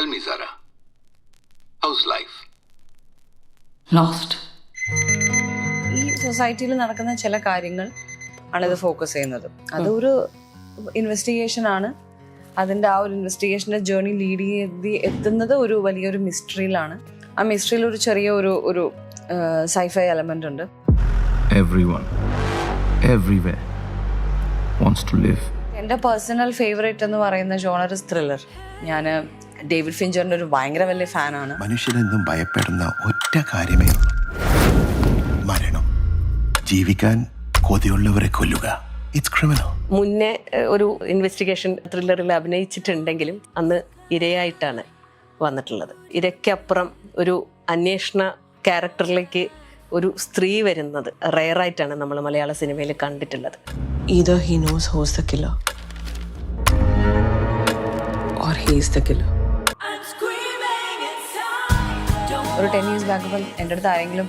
Tell me, Zara, how's life? Lost. ഈ സൊസൈറ്റിയിൽ നടക്കുന്ന ചില കാര്യങ്ങൾ ആണ് ഇത് ഫോക്കസ് ചെയ്യുന്നത് അതൊരു ഇൻവെസ്റ്റിഗേഷൻ ആണ്. അതിന്റെ ആ ഒരു ഇൻവെസ്റ്റിഗേഷന്റെ ജേർണി ലീഡ് ചെയ്ത് എത്തുന്നത് ഒരു വലിയൊരു മിസ്റ്ററിയിലാണ് ആ മിസ്റ്ററിയിൽ ഒരു ചെറിയ ഒരു ഒരു സൈഫൈ എലമെന്റ് ഉണ്ട്. Everyone, everywhere, wants to live. എന്റെ പേഴ്സണൽ ഫേവറേറ്റ് എന്ന് പറയുന്ന ജോണർ ത്രില്ലർ ഞാൻ ഡേവിഡ് ഫിഞ്ചറിന്റെ ഒരു ഭയങ്കര വലിയ ഫാനാണ്. മനുഷ്യനെന്നും ഭയപ്പെടുന്ന ഒറ്റ കാര്യമേ ഉള്ളൂ. മരണം. ജീവിക്കാൻ കൊതിയുള്ളവരെ കൊല്ലുക. ഇറ്റ്സ് ക്രിമിനൽ മുന്നേ ഒരു ഇൻവെസ്റ്റിഗേഷൻ ത്രില്ലറിൽ അഭിനയിച്ചിട്ടുണ്ടെങ്കിലും അന്ന് ഇരയായിട്ടാണ് വന്നിട്ടുള്ളത്. ഇരയ്ക്കപ്പുറം ഒരു അന്വേഷണ ക്യാരക്ടറിലേക്ക് ഒരു സ്ത്രീ വരുന്നത് റയറായിട്ടാണ് നമ്മൾ മലയാള സിനിമയിൽ കണ്ടിട്ടുള്ളത്. ഇതോ he knows who's the killer, or he's the killer. ഒരു ടെൻ ഇയേഴ്സ് ബാക്ക് ഇപ്പം എന്റെ അടുത്ത് ആരെങ്കിലും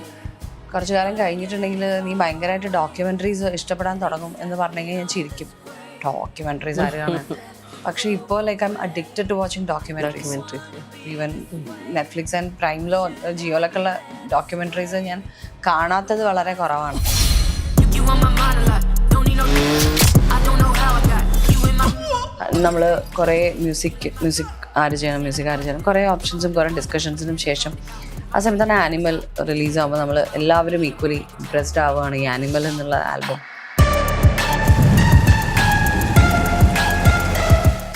കുറച്ചു കാലം കഴിഞ്ഞിട്ടുണ്ടെങ്കിൽ നീ ഭയങ്കരമായിട്ട് ഡോക്യുമെന്ററീസ് ഇഷ്ടപ്പെടാൻ തുടങ്ങും എന്ന് പറഞ്ഞെങ്കിൽ ഞാൻ ചിരിക്കും. ഡോക്യുമെന്ററീസ് ആരാണ്? പക്ഷേ ഇപ്പോൾ like I'm addicted to watching documentaries even Netflix and പ്രൈമിലോ ജിയോയിലൊക്കെ ഉള്ള ഡോക്യുമെന്ററീസ് ഞാൻ കാണാത്തത് വളരെ കുറവാണ്. നമ്മൾ കുറേ മ്യൂസിക് മ്യൂസിക് ആര് ചെയ്യണം മ്യൂസിക് ആര് ചെയ്യണം കുറേ ഓപ്ഷൻസും കുറേ ഡിസ്കഷൻസിനും ശേഷം ആ സമയത്ത് തന്നെ ആനിമൽ റിലീസ് ആകുമ്പോൾ നമ്മൾ എല്ലാവരും ഈക്വലി ഇംപ്രസ്ഡ് ആവുകയാണ് ഈ ആനിമൽ എന്നുള്ള album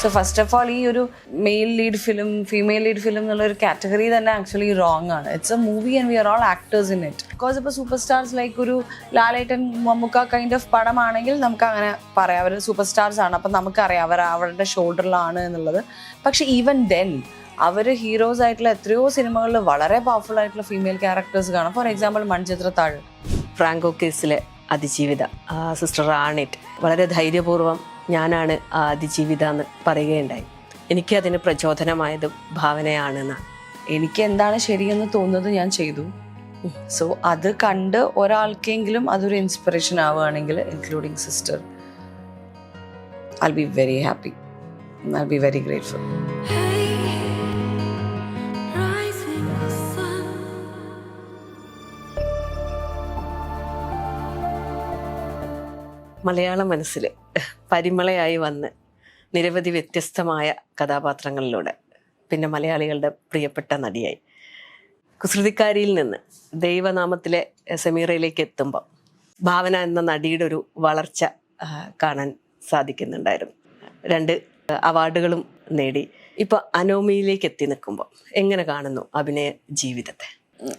so first of all ഈ ഒരു male lead film female lead film എന്നുള്ള ഒരു കാറ്റഗറി തന്നെ ആക്ച്വലി റോങ് ആണ്. It's a movie and we are all actors in it because ഇപ്പോൾ സൂപ്പർ സ്റ്റാർസ് ലൈക്ക് ഒരു ലാലേട്ടൻ മമ്മുക്ക കൈൻഡ് ഓഫ് പടമാണെങ്കിൽ നമുക്ക് അങ്ങനെ പറയാം. അവർ സൂപ്പർ സ്റ്റാർസ് ആണ്. അപ്പം നമുക്കറിയാം അവർ അവരുടെ ഷോൾഡറിലാണ് എന്നുള്ളത്. പക്ഷേ ഈവൻ ദെൻ അവർ ഹീറോസ് ആയിട്ടുള്ള എത്രയോ സിനിമകളിൽ വളരെ പവർഫുൾ ആയിട്ടുള്ള ഫീമെയിൽ ക്യാരക്ടേഴ്സ് കാണാം. For example Manichitrathazhu. ഫ്രാങ്കോ കേസിലെ അതിജീവിത ആ സിസ്റ്റർ റാണിറ്റ്. വളരെ ധൈര്യപൂർവം ഞാനാണ് ആ അതിജീവിത എന്ന് പറയുകയുണ്ടായി. എനിക്കതിന് പ്രചോദനമായത് ഭാവനയാണെന്നാണ് എനിക്ക് എന്താണ് ശരിയെന്ന് തോന്നുന്നത് ഞാൻ ചെയ്തു. സോ അത് കണ്ട് ഒരാൾക്കെങ്കിലും അതൊരു ഇൻസ്പിറേഷൻ ആവുകയാണെങ്കിൽ including sister I be very happy I be very grateful മലയാള മനസ്സിൽ പരിമളയായി വന്ന് നിരവധി വ്യത്യസ്തമായ കഥാപാത്രങ്ങളിലൂടെ പിന്നെ മലയാളികളുടെ പ്രിയപ്പെട്ട നടിയായി. കുസൃതിക്കാരിയിൽ നിന്ന് ദൈവനാമത്തിലെ സെമീറയിലേക്ക് എത്തുമ്പോൾ ഭാവന എന്ന നടിയുടെ ഒരു വളർച്ച കാണാൻ സാധിക്കുന്നുണ്ടായിരുന്നു. രണ്ട് അവാർഡുകളും നേടി. ഇപ്പോൾ അനോമിയിലേക്ക് എത്തി നിൽക്കുമ്പോൾ എങ്ങനെ കാണുന്നു അഭിനയ ജീവിതത്തെ?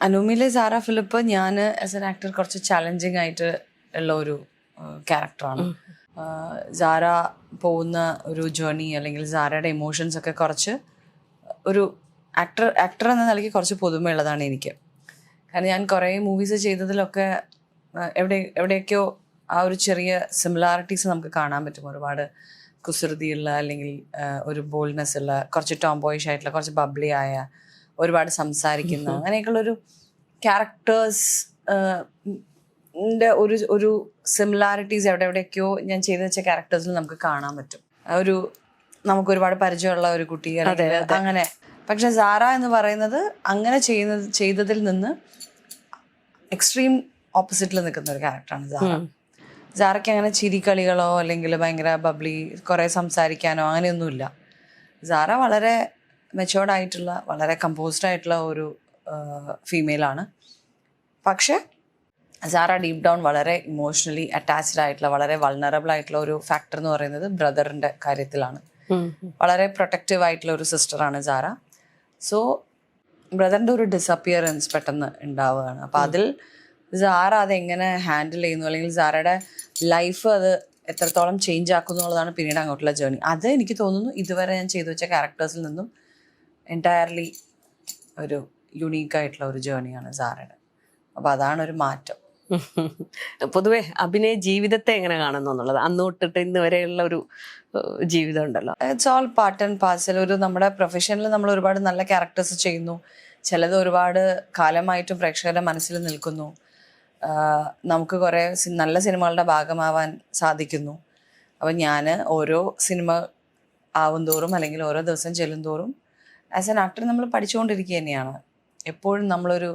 അനോമിയിലെ സാറ ഫിലിപ്പ് ഞാൻ ആസ് എൻ ആക്ടർ കുറച്ച് ചലഞ്ചിങ് ആയിട്ട് ഉള്ള ഒരു ക്യാരക്ടറാണ്. സാര പോകുന്ന ഒരു ജേർണി അല്ലെങ്കിൽ സാരയുടെ ഇമോഷൻസ് ഒക്കെ കുറച്ച് ഒരു ആക്ടർ ആക്ടർ എന്ന നിലയ്ക്ക് കുറച്ച് പുതുമയുള്ളതാണ് എനിക്ക്. കാരണം ഞാൻ കുറേ മൂവീസ് ചെയ്തതിലൊക്കെ എവിടെ എവിടെയൊക്കെയോ ആ ഒരു ചെറിയ സിമിലാരിറ്റീസ് നമുക്ക് കാണാൻ പറ്റും. ഒരുപാട് കുസൃതിയുള്ള അല്ലെങ്കിൽ ഒരു ബോൾഡ്നെസ് ഉള്ള കുറച്ച് ടോംബോയിഷ് ആയിട്ടുള്ള കുറച്ച് ബബ്ലി ആയ ഒരുപാട് സംസാരിക്കുന്ന അങ്ങനെയൊക്കെയുള്ളൊരു ക്യാരക്ടേഴ്സ് ഒരു ഒരു സിമിലാരിറ്റീസ് എവിടെ എവിടെയൊക്കെയോ ഞാൻ ചെയ്തു വെച്ച ക്യാരക്ടേഴ്സിൽ നമുക്ക് കാണാൻ പറ്റും. ഒരു നമുക്ക് ഒരുപാട് പരിചയമുള്ള ഒരു കുട്ടി അങ്ങനെ. പക്ഷെ സാറ എന്ന് പറയുന്നത് അങ്ങനെ ചെയ്യുന്ന ചെയ്തതിൽ നിന്ന് എക്സ്ട്രീം ഓപ്പോസിറ്റിൽ നിൽക്കുന്ന ഒരു ക്യാരക്ടറാണ് സാറ. സാറയ്ക്ക് അങ്ങനെ ചിരിക്കളികളോ അല്ലെങ്കിൽ ഭയങ്കര ബബ്ലി കുറേ സംസാരിക്കാനോ അങ്ങനെയൊന്നുമില്ല. സാറ വളരെ മെച്ചോർഡായിട്ടുള്ള വളരെ കമ്പോസ്ഡ് ആയിട്ടുള്ള ഒരു ഫീമെയിലാണ് പക്ഷേ സാറ ഡീപ് ഡൗൺ വളരെ ഇമോഷണലി അറ്റാച്ച്ഡ് ആയിട്ടുള്ള വളരെ വൾണറബിൾ ആയിട്ടുള്ള ഒരു ഫാക്ടർ എന്ന് പറയുന്നത് ബ്രദറിന്റെ കാര്യത്തിലാണ്. വളരെ പ്രൊട്ടക്റ്റീവ് ആയിട്ടുള്ള ഒരു സിസ്റ്ററാണ് സാറ. സോ ബ്രദറിന്റെ ഒരു ഡിസപ്പിയറൻസ് പെട്ടെന്ന് ഉണ്ടാവുകയാണ്. അപ്പം അതിൽ സാറ അതെങ്ങനെ ഹാൻഡിൽ ചെയ്യുന്നു? അല്ലെങ്കിൽ സാറയുടെ ലൈഫ് അത് എത്രത്തോളം ചേഞ്ച് ആക്കുന്നു എന്നുള്ളതാണ് പിന്നീട് അങ്ങോട്ടുള്ള ജേർണി അത് എനിക്ക് തോന്നുന്നു ഇതുവരെ ഞാൻ ചെയ്തു വെച്ച ക്യാരക്ടേഴ്സിൽ നിന്നും എന്റയർലി ഒരു യുണീക്കായിട്ടുള്ള ഒരു ജേർണിയാണ് സാറയുടെ. അപ്പോൾ അതാണ് ഒരു മാറ്റം. പൊതുവെ അഭിനയ ജീവിതത്തെ എങ്ങനെ കാണുന്നു എന്നുള്ളത്? അന്ന് തൊട്ടിട്ട് ഇന്ന് വരെയുള്ള ഒരു ജീവിതം ഉണ്ടല്ലോ. It's all part and parcel ഒരു നമ്മുടെ പ്രൊഫഷനിൽ നമ്മൾ ഒരുപാട് നല്ല ക്യാരക്ടേഴ്സ് ചെയ്യുന്നു. ചിലത് ഒരുപാട് കാലമായിട്ടും പ്രേക്ഷകരുടെ മനസ്സിൽ നിൽക്കുന്നു. നമുക്ക് കുറേ നല്ല സിനിമകളുടെ ഭാഗമാവാൻ സാധിക്കുന്നു. അപ്പം ഞാൻ ഓരോ സിനിമ ആവും തോറും അല്ലെങ്കിൽ ഓരോ ദിവസം ചെല്ലും തോറും ആസ് എൻ ആക്ടർ നമ്മൾ പഠിച്ചുകൊണ്ടിരിക്കുക തന്നെയാണ്. എപ്പോഴും നമ്മളൊരു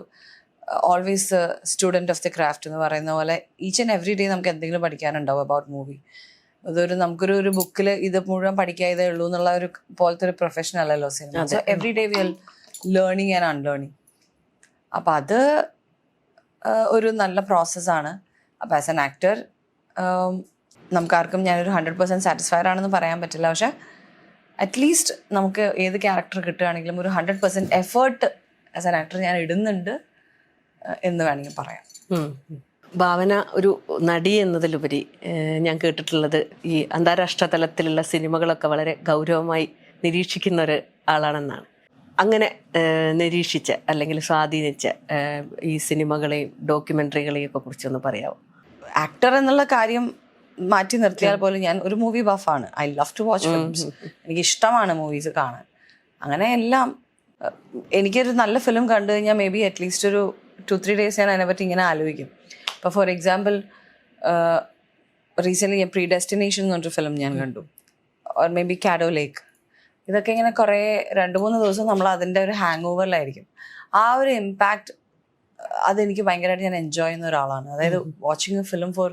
always student of the craft എന്ന് പറയുന്ന പോലെ ഈച്ച് ആൻഡ് എവറി ഡേ നമുക്ക് എന്തെങ്കിലും പഠിക്കാനുണ്ടാവും അബൌട്ട് മൂവി അതൊരു നമുക്കൊരു ഒരു ബുക്കിൽ ഇത് മുഴുവൻ പഠിക്കാതേ ഉള്ളൂ എന്നുള്ള ഒരു പോലത്തെ ഒരു പ്രൊഫഷൻ അല്ലല്ലോ cinema so every day we are learning and unlearning അപ്പം അത് ഒരു നല്ല പ്രോസസ്സാണ് അപ്പം ആസ് എൻ ആക്ടർ നമുക്കാർക്കും ഞാനൊരു ഹൺഡ്രഡ് പെർസെന്റ് സാറ്റിസ്ഫൈഡ് ആണെന്ന് പറയാൻ പറ്റില്ല. പക്ഷെ അറ്റ്ലീസ്റ്റ് നമുക്ക് ഏത് ക്യാരക്ടർ കിട്ടുകയാണെങ്കിലും ഒരു hundred percent effort as an actor ഞാൻ ഇടുന്നുണ്ട്. എന്ന് വേണമെങ്കിൽ പറയാം. ഭാവന ഒരു നടി എന്നതിലുപരി ഞാൻ കേട്ടിട്ടുള്ളത് ഈ അന്താരാഷ്ട്ര തലത്തിലുള്ള സിനിമകളൊക്കെ വളരെ ഗൗരവമായി നിരീക്ഷിക്കുന്ന ഒരു ആളാണെന്നാണ്. അങ്ങനെ നിരീക്ഷിച്ച് അല്ലെങ്കിൽ സ്വാധീനിച്ച ഈ സിനിമകളെയും ഡോക്യുമെന്ററികളെയും ഒക്കെ കുറിച്ചൊന്ന് പറയാമോ ആക്ടർ എന്നുള്ള കാര്യം മാറ്റി നിർത്തിയാൽ പോലും ഞാൻ ഒരു movie ബഫാണ് I love to watch films എനിക്ക് ഇഷ്ടമാണ് മൂവീസ് കാണാൻ. അങ്ങനെ എല്ലാം എനിക്കൊരു നല്ല ഫിലിം കണ്ടു കഴിഞ്ഞാൽ മേ ബി അറ്റ്ലീസ്റ്റ് ഒരു ടു ത്രീ ഡേയ്സ് ഞാൻ അതിനെപ്പറ്റി ഇങ്ങനെ ആലോചിക്കും. ഇപ്പോൾ ഫോർ എക്സാമ്പിൾ റീസെന്റ്ലി ഞാൻ പ്രീ ഡെസ്റ്റിനേഷൻ എന്ന് പറഞ്ഞൊരു ഫിലിം ഞാൻ കണ്ടു. ഓർ മേ ബി കാഡോ ലേക്ക് ഇതൊക്കെ ഇങ്ങനെ കുറേ രണ്ട് മൂന്ന് ദിവസം നമ്മൾ അതിന്റെ ഒരു ഹാങ് ഓവറിലായിരിക്കും ആ ഒരു ഇമ്പാക്റ്റ് അതെനിക്ക് ഭയങ്കരമായിട്ട് ഞാൻ എൻജോയ് ചെയ്യുന്ന ഒരാളാണ്. അതായത് watching a film for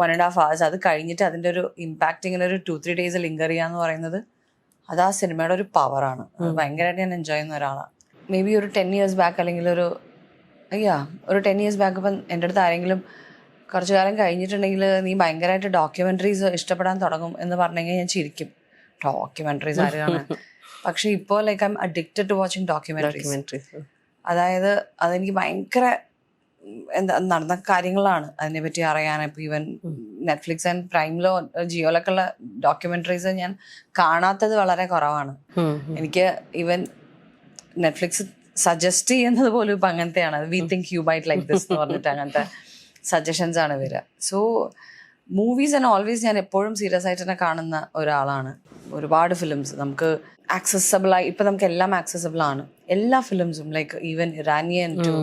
one and half hours അത് കഴിഞ്ഞിട്ട് അതിന്റെ ഒരു ഇമ്പാക്റ്റ് ഇങ്ങനെ ഒരു ടു ത്രീ ഡേയ്സ് ലിങ്കർ ചെയ്യുക എന്ന് പറയുന്നത് അത് ആ സിനിമയുടെ ഒരു പവറാണ് ഭയങ്കരമായിട്ട് ഞാൻ എൻജോയ് ചെയ്യുന്ന ഒരാളാണ്. മേ ബി ഒരു ടെൻ ഇയേഴ്സ് ബാക്ക് അല്ലെങ്കിൽ ഒരു അയ്യാ ഒരു ടെൻ ഇയേഴ്സ് ബാക്ക് ഇപ്പം എന്റെ അടുത്ത് ആരെങ്കിലും കുറച്ചു കാലം കഴിഞ്ഞിട്ടുണ്ടെങ്കിൽ നീ ഭയങ്കരമായിട്ട് ഡോക്യുമെന്ററീസ് ഇഷ്ടപ്പെടാൻ തുടങ്ങും എന്ന് പറഞ്ഞെങ്കിൽ ഞാൻ ചിരിക്കും. ഡോക്യുമെന്ററീസ് ആരാണ് പക്ഷേ ഇപ്പോൾ like I'm addicted to watching documentaries documentary അതായത് അതെനിക്ക് ഭയങ്കര എന്താ നടന്ന കാര്യങ്ങളാണ് അതിനെപ്പറ്റി അറിയാൻ. ഇപ്പം ഈവൻ നെറ്റ്ഫ്ലിക്സ് ആൻഡ് പ്രൈമിലോ ജിയോയിലൊക്കെ ഉള്ള ഡോക്യുമെന്ററീസ് ഞാൻ കാണാത്തത് വളരെ കുറവാണ്. എനിക്ക് ഈവൻ നെറ്റ്ഫ്ലിക്സ് സജസ്റ്റ് ചെയ്യുന്നത് പോലും ഇപ്പം അങ്ങനത്തെയാണ്. We think you might like this എന്ന് പറഞ്ഞിട്ട് അങ്ങനത്തെ സജഷൻസ് ആണ് വരിക. സോ മൂവീസ് ആൻഡ് ഓൾവേസ് ഞാൻ എപ്പോഴും സീരിയസ് ആയിട്ട് തന്നെ കാണുന്ന ഒരാളാണ്. ഒരുപാട് ഫിലിംസ് നമുക്ക് ആക്സസബിൾ ആയി ഇപ്പം നമുക്ക് എല്ലാം ആക്സസബിൾ ആണ്. എല്ലാ ഫിലിംസും like even Iranian to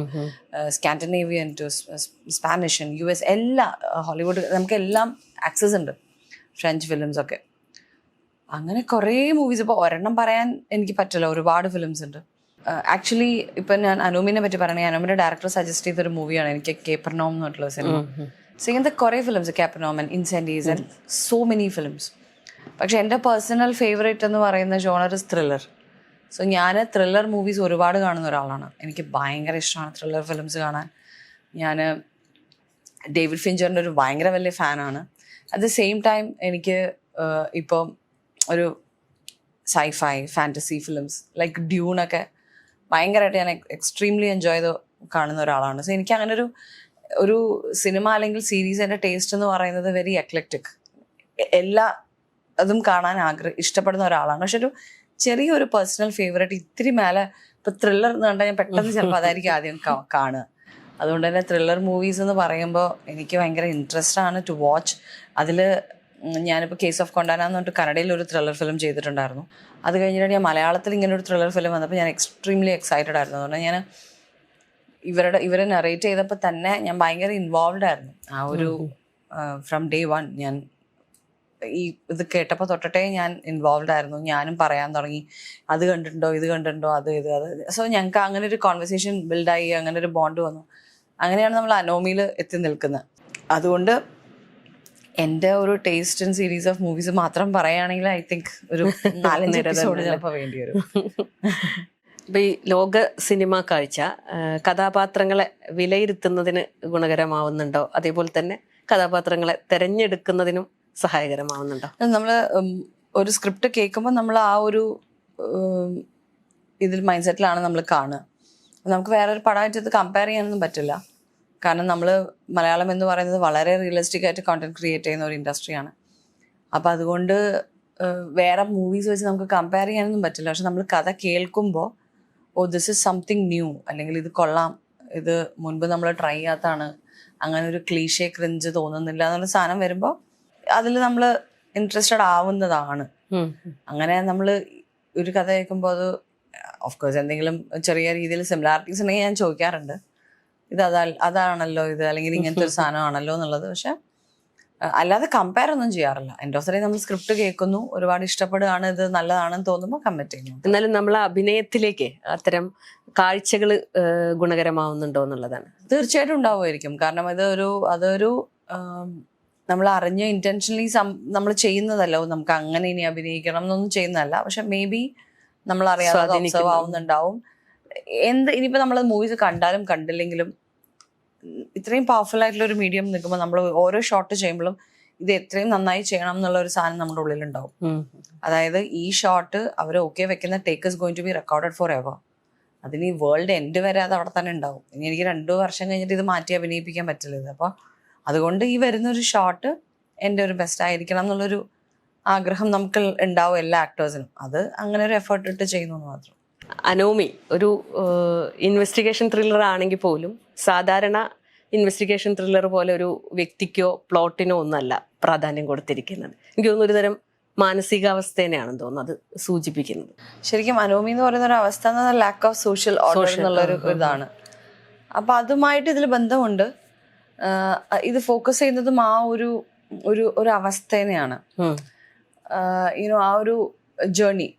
Scandinavian to Spanish U S എല്ലാ ഹോളിവുഡ് നമുക്ക് എല്ലാം ആക്സസ് ഉണ്ട്. ഫ്രഞ്ച് ഫിലിംസ് ഒക്കെ. അങ്ങനെ കുറേ മൂവീസ് ഇപ്പോൾ ഒരെണ്ണം പറയാൻ എനിക്ക് പറ്റില്ല. ഒരുപാട് ഫിലിംസ് ഉണ്ട്. ആക്ച്വലി ഇപ്പം ഞാൻ അനൂമിനെ പറ്റി പറയണേ അനൂമിന്റെ ഡയറക്ടർ സജസ്റ്റ് ചെയ്തൊരു മൂവിയാണ് എനിക്ക് കേപ്പർനോം എന്ന് പറഞ്ഞിട്ടുള്ള സിനിമ സോ ഇങ്ങനത്തെ കുറേ films Capernaum Incendies and so many films പക്ഷെ എന്റെ പേഴ്സണൽ ഫേവറേറ്റ് എന്ന് പറയുന്ന ജോണർ ഇസ് ത്രില്ലർ സോ ഞാൻ ത്രില്ലർ മൂവീസ് ഒരുപാട് കാണുന്ന ഒരാളാണ്. എനിക്ക് ഭയങ്കര ഇഷ്ടമാണ് ത്രില്ലർ ഫിലിംസ് കാണാൻ. ഞാൻ ഡേവിഡ് ഫിഞ്ചറിന്റെ ഒരു ഭയങ്കര വലിയ ഫാനാണ് അറ്റ് ദ സെയിം ടൈം എനിക്ക് ആഹ്, ഇപ്പം ഒരു സൈഫൈ ഫാന്റസി ഫിലിംസ് ലൈക്ക് ഡ്യൂണൊക്കെ ഭയങ്കരമായിട്ട് ഞാൻ എക്സ്ട്രീംലി എൻജോയ് ചെയ്ത് കാണുന്ന ഒരാളാണ്. സോ എനിക്ക് അങ്ങനെ ഒരു ഒരു സിനിമ അല്ലെങ്കിൽ സീരീസ് എന്റെ ടേസ്റ്റ് എന്ന് പറയുന്നത് വെരി എക്ലക്റ്റിക് എല്ലാ അതും കാണാൻ ആഗ്രഹ ഇഷ്ടപ്പെടുന്ന ഒരാളാണ്. പക്ഷെ ഒരു ചെറിയൊരു പേഴ്സണൽ ഫേവറേറ്റ് ഇത്തിരി മേലെ ഇപ്പൊ ത്രില്ലർ എന്ന് കണ്ടാൽ ഞാൻ പെട്ടെന്ന് ചിലപ്പോൾ അതായിരിക്കും ആദ്യം കാണുക. അതുകൊണ്ട് തന്നെ ത്രില്ലർ മൂവീസ് എന്ന് പറയുമ്പോൾ എനിക്ക് ഭയങ്കര ഇൻട്രസ്റ്റ് ആണ് ടു വാച്ച് അതിൽ ഞാനിപ്പോൾ കേസ് ഓഫ് കൊണ്ടാന എന്ന് പറഞ്ഞിട്ട് കന്നഡയിൽ ഒരു ത്രില്ലർ ഫിലിം ചെയ്തിട്ടുണ്ടായിരുന്നു. അത് കഴിഞ്ഞിട്ട് ഞാൻ മലയാളത്തിൽ ഇങ്ങനെ ഒരു ത്രില്ലർ ഫിലിം വന്നപ്പോൾ ഞാൻ എക്സ്ട്രീംലി എക്സൈറ്റഡ് ആയിരുന്നു. അതുകൊണ്ട് ഞാൻ ഇവരുടെ ഇവരെ നറേറ്റ് ചെയ്തപ്പോൾ തന്നെ ഞാൻ ഭയങ്കര ഇൻവോൾവ് ആയിരുന്നു. ആ ഒരു ഫ്രം ഡേ വൺ ഞാൻ ഈ ഇത് കേട്ടപ്പോൾ തൊട്ടട്ടേ ഞാൻ ഇൻവോൾവ് ആയിരുന്നു. ഞാനും പറയാൻ തുടങ്ങി. അത് കണ്ടിട്ടുണ്ടോ? ഇത് കണ്ടിട്ടുണ്ടോ? അത് ഇത് അത്. സോ ഞങ്ങൾക്ക് അങ്ങനെ ഒരു കോൺവെർസേഷൻ ബിൽഡായി അങ്ങനെ ഒരു ബോണ്ട് വന്നു. അങ്ങനെയാണ് നമ്മൾ അനോമിയിൽ എത്തി നിൽക്കുന്നത് അതുകൊണ്ട് എന്റെ ഒരു taste and series of movies മാത്രം പറയുകയാണെങ്കിൽ ഐ തിങ്ക് ഒരു നാലഞ്ച് എപ്പിസോഡ് ചിലപ്പോൾ വേണ്ടി വരും. ഇപ്പൊ ഈ ലോക സിനിമ കാഴ്ച കഥാപാത്രങ്ങളെ വിലയിരുത്തുന്നതിന് ഗുണകരമാവുന്നുണ്ടോ? അതേപോലെ തന്നെ കഥാപാത്രങ്ങളെ തെരഞ്ഞെടുക്കുന്നതിനും സഹായകരമാവുന്നുണ്ടോ? നമ്മൾ ഒരു സ്ക്രിപ്റ്റ് കേൾക്കുമ്പോൾ നമ്മൾ ആ ഒരു ഇതിൽ മൈൻഡ് സെറ്റിലാണ് നമ്മൾ കാണുക. നമുക്ക് വേറൊരു പടമായിട്ട് ഇത് കമ്പയർ ചെയ്യാനൊന്നും പറ്റില്ല. കാരണം നമ്മൾ മലയാളം എന്ന് പറയുന്നത് വളരെ റിയലിസ്റ്റിക് ആയിട്ട് കോണ്ടന്റ് ക്രിയേറ്റ് ചെയ്യുന്ന ഒരു ഇൻഡസ്ട്രിയാണ് അപ്പം അതുകൊണ്ട് വേറെ മൂവീസ് വെച്ച് നമുക്ക് കമ്പയർ ചെയ്യാനൊന്നും പറ്റില്ല. പക്ഷെ നമ്മൾ കഥ കേൾക്കുമ്പോൾ oh this is something new അല്ലെങ്കിൽ ഇത് കൊള്ളാം. ഇത് മുൻപ് നമ്മൾ ട്രൈ ചെയ്യാത്തതാണ് അങ്ങനെ ഒരു ക്ലീഷേ ക്രിഞ്ച് തോന്നുന്നില്ല എന്നുള്ള സാധനം വരുമ്പോൾ അതിൽ നമ്മൾ ഇൻട്രസ്റ്റഡ് ആവുന്നതാണ്. അങ്ങനെ നമ്മൾ ഒരു കഥ കേൾക്കുമ്പോൾ അത് ഓഫ് കോഴ്സ് എന്തെങ്കിലും ചെറിയ രീതിയിൽ സിമിലാരിറ്റീസ് ഉണ്ടെങ്കിൽ ഞാൻ ചോദിക്കാറുണ്ട്. ഇത് അതാ അതാണല്ലോ ഇത് അല്ലെങ്കിൽ ഇങ്ങനത്തെ ഒരു സാധനമാണല്ലോ എന്നുള്ളത്. പക്ഷെ അല്ലാതെ കമ്പയർ ഒന്നും ചെയ്യാറില്ല. എന്റെ ഓഫ് നമ്മൾ സ്ക്രിപ്റ്റ് കേൾക്കുന്നു ഒരുപാട് ഇഷ്ടപ്പെടുകയാണ് ഇത് നല്ലതാണെന്ന് തോന്നുമ്പോൾ കമ്മിറ്റ് ചെയ്യുന്നു. എന്നാലും നമ്മൾ അഭിനയത്തിലേക്ക് അത്തരം കാഴ്ചകൾ ഗുണകരമാവുന്നുണ്ടോ എന്നുള്ളതാണ്. തീർച്ചയായിട്ടും ഉണ്ടാവുമായിരിക്കും. കാരണം ഇത് ഒരു അതൊരു നമ്മൾ അറിഞ്ഞ ഇന്റൻഷനലി നമ്മൾ ചെയ്യുന്നതല്ല. നമുക്ക് അങ്ങനെ ഇനി അഭിനയിക്കണം എന്നൊന്നും ചെയ്യുന്നതല്ല. പക്ഷെ മേ ബി നമ്മൾ അറിയാതെ. ഒബ്സർവ് ആവുന്നുണ്ടാവും. എന്ത് ഇനിയിപ്പോ നമ്മൾ മൂവീസ് കണ്ടാലും കണ്ടില്ലെങ്കിലും ഇത്രയും പവർഫുൾ ആയിട്ടുള്ള ഒരു മീഡിയം നിൽക്കുമ്പോൾ നമ്മൾ ഓരോ ഷോട്ട് ചെയ്യുമ്പോഴും ഇത് എത്രയും നന്നായി ചെയ്യണം എന്നുള്ള ഒരു സാധനം നമ്മുടെ ഉള്ളിലുണ്ടാവും. അതായത് ഈ ഷോട്ട് അവർ ഓക്കെ വെക്കുന്ന take is going to be recorded forever അതിന് ഈ വേൾഡ് എൻഡ് വരെ അത് അവിടെ തന്നെ ഉണ്ടാവും. ഇനി എനിക്ക് രണ്ടു വർഷം കഴിഞ്ഞിട്ട് ഇത് മാറ്റി അഭിനയിപ്പിക്കാൻ പറ്റില്ല ഇത് അപ്പോൾ അതുകൊണ്ട് ഈ വരുന്ന ഒരു ഷോട്ട് എന്റെ ഒരു ബെസ്റ്റ് ആയിരിക്കണം എന്നുള്ളൊരു ആഗ്രഹം നമുക്ക് ഉണ്ടാവും എല്ലാ ആക്ടേഴ്സിനും അത് അങ്ങനെ ഒരു എഫേർട്ട് ഇട്ട് ചെയ്യുന്നു മാത്രം. അനോമി ഒരു ഇൻവെസ്റ്റിഗേഷൻ ത്രില്ലർ ആണെങ്കിൽ പോലും സാധാരണ ഇൻവെസ്റ്റിഗേഷൻ ത്രില്ലർ പോലെ ഒരു വ്യക്തിക്കോ പ്ലോട്ടിനോ ഒന്നല്ല പ്രാധാന്യം കൊടുത്തിരിക്കുന്നത്. എനിക്ക് തോന്നുന്നു ഒരു തരം മാനസികാവസ്ഥേനെയാണെന്ന് തോന്നുന്നു അത് സൂചിപ്പിക്കുന്നത്. ശരിക്കും അനോമി എന്ന് പറയുന്ന ഒരു അവസ്ഥ എന്ന് പറഞ്ഞാൽ ലാക്ക് ഓഫ് സോഷ്യൽ ഓർഡർ എന്നുള്ളൊരു. ഇതാണ്. അപ്പൊ അതുമായിട്ട് ഇതിൽ ബന്ധമുണ്ട്. ഇത് ഫോക്കസ് ചെയ്യുന്നതും ആ ഒരു ഒരു ഒരു അവസ്ഥേനെയാണ്. ഇനോ യുനോ ആ ഒരു ജേർണി